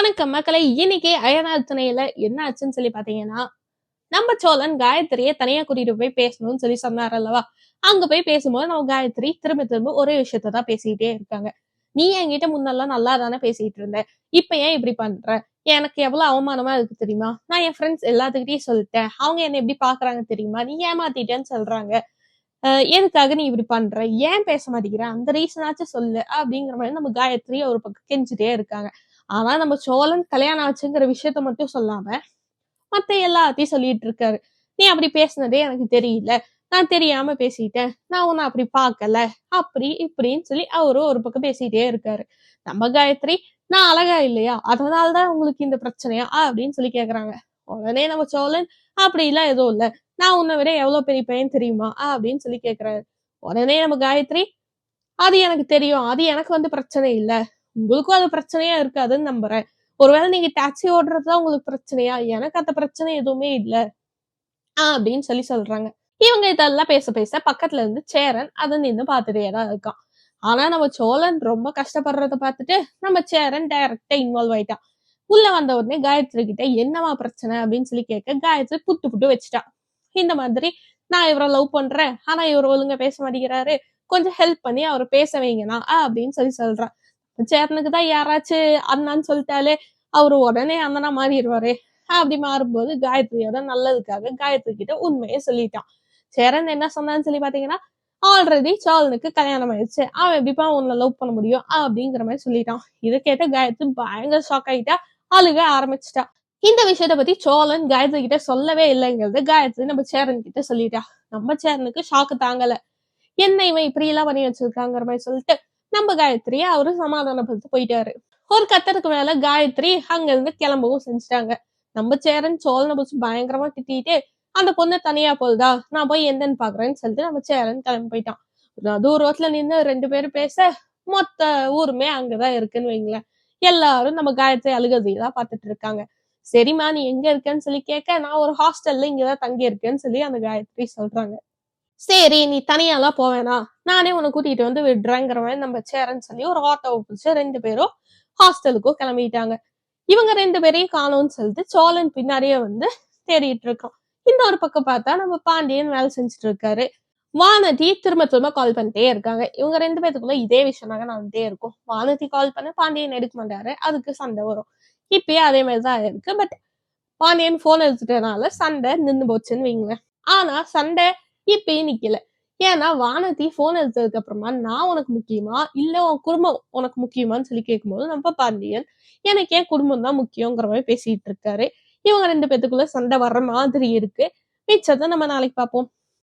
வணக்கம் மக்களை. இன்னைக்கு அயனார் துணையில என்ன ஆச்சுன்னு சொல்லி பாத்தீங்கன்னா நம்ம சோழன் காயத்ரியை தனியா கூட்டிட்டு போய் பேசணும்னு சொல்லி சொன்னார் அல்லவா? அங்க போய் பேசும்போது நம்ம காயத்ரி திரும்ப திரும்ப ஒரே விஷயத்தான் பேசிக்கிட்டே இருக்காங்க. நீ என்கிட்ட முன்னெல்லாம் நல்லா தானே பேசிட்டு இருந்த. இப்ப ஏன் இப்படி பண்ற? எனக்கு எவ்வளவு அவமானமா இருக்கு தெரியுமா? நான் என் ஃப்ரெண்ட்ஸ் எல்லாத்துக்கிட்டையும் சொல்லிட்டேன். அவங்க என்ன எப்படி பாக்குறாங்க தெரியுமா? நீ ஏமாத்திட்டேன்னு சொல்றாங்க. அஹ் எதுக்காக நீ இப்படி பண்ற? ஏன் பேச மாட்டேங்கிற? அந்த ரீசனாச்சும் சொல்லு அப்படிங்கிற மாதிரி நம்ம காயத்ரி ஒரு பக்கம் கெஞ்சிட்டே இருக்காங்க. ஆனா நம்ம சோழன் கல்யாணம் ஆச்சுங்கிற விஷயத்த மட்டும் சொல்லாம மத்த எல்லாத்தையும் சொல்லிட்டு இருக்காரு நீ அப்படி பேசினதே எனக்கு தெரியல. நான் தெரியாம பேசிட்டேன். நான் உன்னை அப்படி பார்க்கல. அப்படி இப்படின்னு சொல்லி அவரும் ஒரு பக்கம் பேசிட்டே இருக்காரு. நம்ம காயத்ரி நான் அழகா இல்லையா? அதனாலதான் உங்களுக்கு இந்த பிரச்சனையா? அப்படின்னு சொல்லி கேக்குறாங்க. உடனே நம்ம சோழன் அப்படி எல்லாம் எதுவும் இல்ல. நான் உன்னை விட எவ்வளவு பெரிய பையன் தெரியுமா? அப்படின்னு சொல்லி கேக்குறாரு. உடனே நம்ம காயத்ரி அது எனக்கு தெரியும். அது எனக்கு வந்து பிரச்சனை இல்ல. உங்களுக்கும் அது பிரச்சனையா இருக்காதுன்னு நம்புறேன். ஒருவேளை நீங்க டாக்ஸி ஓடுறதுதான் உங்களுக்கு பிரச்சனையா? எனக்கு அந்த பிரச்சனை எதுவுமே இல்ல. ஆஹ் அப்படின்னு சொல்லி சொல்றாங்க. இவங்க இதெல்லாம் பேச பேச பக்கத்துல இருந்து சேரன் அதை நின்று பார்த்துட்டே தான் இருக்கான். ஆனா நம்ம சோழன் ரொம்ப கஷ்டப்படுறத பார்த்துட்டு நம்ம சேரன் டைரக்டா இன்வால்வ் ஆயிட்டான். உள்ள வந்த உடனே காயத்ரி கிட்ட என்னவா பிரச்சனை? அப்படின்னு சொல்லி கேட்க காயத்ரி புட்டு புட்டு வச்சுட்டா இந்த மாதிரி நான் இவரை லவ் பண்றேன். ஆனா இவர் ஒழுங்கா பேச மாட்டேங்கிறாரு. கொஞ்சம் ஹெல்ப் பண்ணி அவரை பேச வைங்கண்ணா. ஆஹ் அப்படின்னு சொல்லி சொல்றான். சேரனுக்கு தான் யாராச்சும் அண்ணான்னு சொல்லிட்டாலே அவரு உடனே அண்ணனா மாறிடுவாரு. அப்படி மாறும்போது காயத்ரியோட நல்லதுக்காக காயத்ரி கிட்ட உண்மையை சொல்லிட்டான். சேரன் என்ன சொன்னான்னு சொல்லி பாத்தீங்கன்னா ஆல்ரெடி சோழனுக்கு கல்யாணம் ஆயிடுச்சு. அவன் எப்படிப்பா உன்னை லவ் பண்ண முடியும்? அப்படிங்கிற மாதிரி சொல்லிட்டான். இதை கேட்ட காயத்ரி பயங்கர ஷாக் ஆயிட்டா அழுக ஆரம்பிச்சிட்டா. இந்த விஷயத்த பத்தி சோழன் காயத்ரி கிட்ட சொல்லவே இல்லைங்கிறது காயத்ரி நம்ம சேரன் கிட்ட சொல்லிட்டா. நம்ம சேரனுக்கு ஷாக்கு தாங்கல. என்ன இவன் இப்படி எல்லாம் பண்ணி வச்சிருக்காங்கிற மாதிரி சொல்லிட்டு நம்ம காயத்ரிய அவரு சமாதானப்படுத்தி போயிட்டாரு. ஒரு கத்தருக்கு மேல காயத்ரி அங்க இருந்து கிளம்பவும் செஞ்சுட்டாங்க. நம்ம சேரன் சோழனை பிடிச்சி பயங்கரமா திட்டிட்டு அந்த பொண்ணு தனியா போகுதா? நான் போய் எந்தன்னு பாக்குறேன்னு சொல்லிட்டு நம்ம சேரன் கிளம்பி போயிட்டான். தூரத்துல நின்று ரெண்டு பேரும் பேச மொத்த ஊருமே அங்கதான் இருக்குன்னு வைங்களேன். எல்லாரும் நம்ம காயத்ரி அழுகதையதான் பார்த்துட்டு இருக்காங்க. சரிம்மா நீ எங்க இருக்கேன்னு சொல்லி கேட்க நான் ஒரு ஹாஸ்டல்ல இங்கதான் தங்கி இருக்கேன்னு சொல்லி அந்த காயத்ரி சொல்றாங்க. சரி நீ தனியாலாம் போவேனா நானே உன்னை கூட்டிட்டு வந்து விடுறேங்கிற மாதிரி நம்ம சேரன்னு சொல்லி ஒரு ஆட்டோவை பிடிச்சி ரெண்டு பேரும் ஹாஸ்டலுக்கும் கிளம்பிட்டாங்க. இவங்க ரெண்டு பேரையும் காணோம்னு சொல்லிட்டு சோழன் பின்னாடியே வந்து தேடிட்டு இருக்கோம் இந்த ஒரு பக்கம் பார்த்தா நம்ம பாண்டியன் வேலை செஞ்சுட்டு இருக்காரு. வானதி திரும்ப திரும்ப கால் பண்ணிட்டே இருக்காங்க. இவங்க ரெண்டு பேத்துக்குள்ள இதே விஷயம் தாங்க நடந்துட்டே இருக்கும். வானதி கால் பண்ண பாண்டியன் எடுக்க மாட்டாரு. அதுக்கு சண்டை வரும். இப்பயே அதே மாதிரி தான் இருக்கு. பட் பாண்டியன் போன் எடுத்துட்டனால சண்டை நின்று போச்சுன்னு வைங்களேன். ஆனா சண்டை இப்பயும் நிக்கல. ஏன்னா வானதி போன் எடுத்ததுக்கு அப்புறமா நான் உனக்கு முக்கியமா? இல்ல உன் குடும்பம் உனக்கு முக்கியமான்னு சொல்லி கேட்கும்போது நம்ம பாண்டியன் எனக்கு ஏன் குடும்பம் தான் முக்கியங்கிற மாதிரி பேசிட்டு இருக்காரு. இவங்க ரெண்டு பேத்துக்குள்ள சண்டை வர்ற மாதிரி இருக்கு. மிச்சத்தை நம்ம நாளைக்கு பார்ப்போம்.